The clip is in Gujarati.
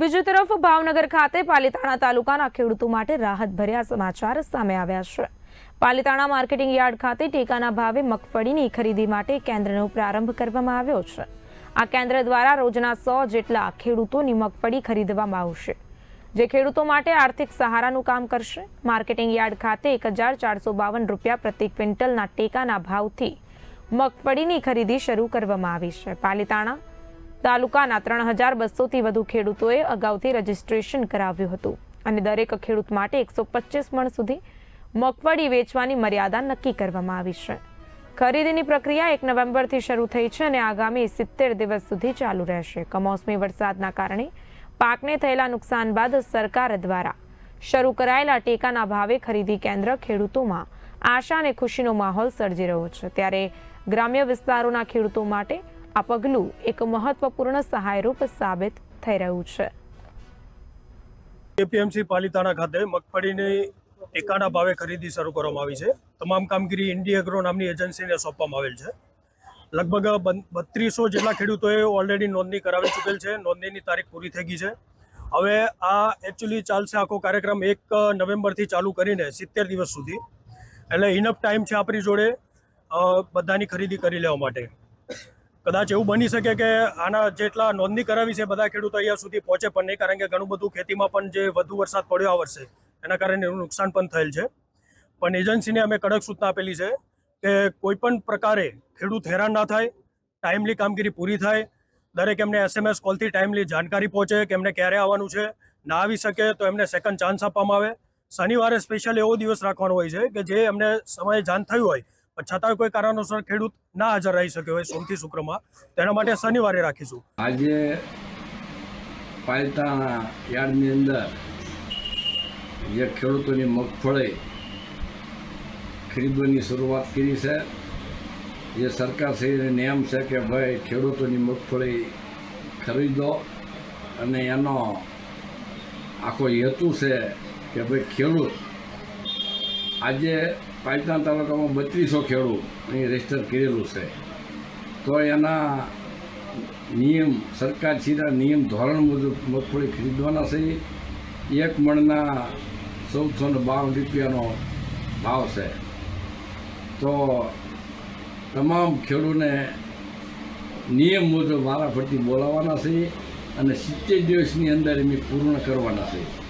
બીજી તરફ ભાવનગર ખાતે પાલીતાણા તાલુકાના ખેડૂતો માટે રાહત ભર્યા સમાચાર સામે આવ્યા છે. પાલિતાણા માર્કેટિંગ યાર્ડ ખાતે ટેકાના ભાવે મગફળીની ખરીદી માટે કેન્દ્રનો પ્રારંભ કરવામાં આવ્યો છે. આ કેન્દ્ર દ્વારા રોજના સો જેટલા ખેડૂતોની મગફળી ખરીદવામાં આવશે. જે ખેડૂતો માટે આર્થિક સહારાનું કામ કરશે. માર્કેટિંગ યાર્ડ ખાતે એક હજાર ચારસો બાવન રૂપિયા પ્રતિ ક્વિન્ટલના ટેકાના ભાવથી મગફળીની ખરીદી શરૂ કરવામાં આવી છે. પાલીતાણા તાલુકાના ત્રણ હજાર બસોથી વધુ ખેડૂતોએ અગાઉથી રજીસ્ટ્રેશન કરાવ્યું હતું અને દરેક ખેડૂત માટે એકસો પચીસ મણ સુધી મગફળી વેચવાની મર્યાદા નક્કી કરવામાં આવી છે. ખરીદીની પ્રક્રિયા એક નવેમ્બરથી શરૂ થઈ છે અને આગામી સિત્તેર દિવસ સુધી ચાલુ રહેશે. કમોસમી વરસાદના કારણે પાકને થયેલા નુકસાન બાદ સરકાર દ્વારા શરૂ કરાયેલા ટેકાના ભાવે ખરીદી કેન્દ્ર ખેડૂતોમાં આશા અને ખુશીનો માહોલ સર્જી રહ્યો છે. ત્યારે ગ્રામ્ય વિસ્તારોના ખેડૂતો માટે આ પગલું એક મહત્વપૂર્ણ સહાયરૂપ સાબિત થઈ રહ્યું છે. એપીએમસી પાલિતાણા ખાતે મગફળીની ટેકાના ભાવે ખરીદી શરૂ કરવામાં આવી છે. તમામ કામગીરી ઇન્ડી નામની એજન્સીને સોંપવામાં આવેલ છે. લગભગ બત્રીસો જેટલા ખેડૂતોએ ઓલરેડી નોંધણી કરાવી ચૂકેલ છે. નોંધણીની તારીખ પૂરી થઈ ગઈ છે. હવે આ એકચ્યુઅલી ચાલશે આખો કાર્યક્રમ એક નવેમ્બરથી ચાલુ કરીને સિત્તેર દિવસ સુધી. એટલે ઇનફ ટાઈમ છે આપણી જોડે બધાની ખરીદી કરી લેવા માટે. કદાચ એવું બની શકે કે આના જેટલા નોંધણી કરાવી છે બધા ખેડૂતો અહીંયા સુધી પહોંચે પણ નહીં, કારણ કે ઘણું બધું ખેતીમાં પણ જે વધુ વરસાદ પડ્યો આ વર્ષે, એના કારણે એનું નુકસાન પણ થયેલ છે. પણ એજન્સીને અમે કડક સૂચના આપેલી છે કે કોઈ પણ પ્રકારે ખેડૂત હેરાન ના થાય ટાઈમલી કામગીરી પૂરી થાય, દરેક એમને એસએમએસ કોલથી ટાઈમલી જાણકારી પહોંચે કે એમને ક્યારે આવવાનું છે, ના આવી શકે તો એમને સેકન્ડ ચાન્સ આપવામાં આવે. શનિવારે સ્પેશિયલ એવો દિવસ રાખવાનો હોય છે કે જે એમને સમયે જાણ થયું હોય છતાંય કોઈ કારણોસર ખેડૂત ના હાજર રહી શક્યો હોય સોમથી શુક્રમાં. તેના માટે શનિવારે રાખીશું. આજે પાલતાણા યાર્ડની અંદર જે ખેડૂતોની મગફળી ખરીદવાની શરૂઆત કરી છે, જે સરકારશ્રીનો નિયમ છે કે ભાઈ ખેડૂતોની મગફળી ખરીદો અને એનો આખો હેતુ છે કે ભાઈ ખેડૂત આજે પાલતાણા તાલુકામાં બત્રીસો ખેડૂત અહીં રજિસ્ટર કરેલું છે. તો એના નિયમ, સરકારશ્રીના નિયમ ધોરણ મુજબ મગફળી ખરીદવાના છે. એક મણના ચૌદસો ને બાવન રૂપિયાનો ભાવ છે. તો તમામ ખેડૂતને નિયમ મુજબ વારાફરતી બોલાવવાના છે અને સિત્તેર દિવસની અંદર એમ પૂર્ણ કરવાના છે.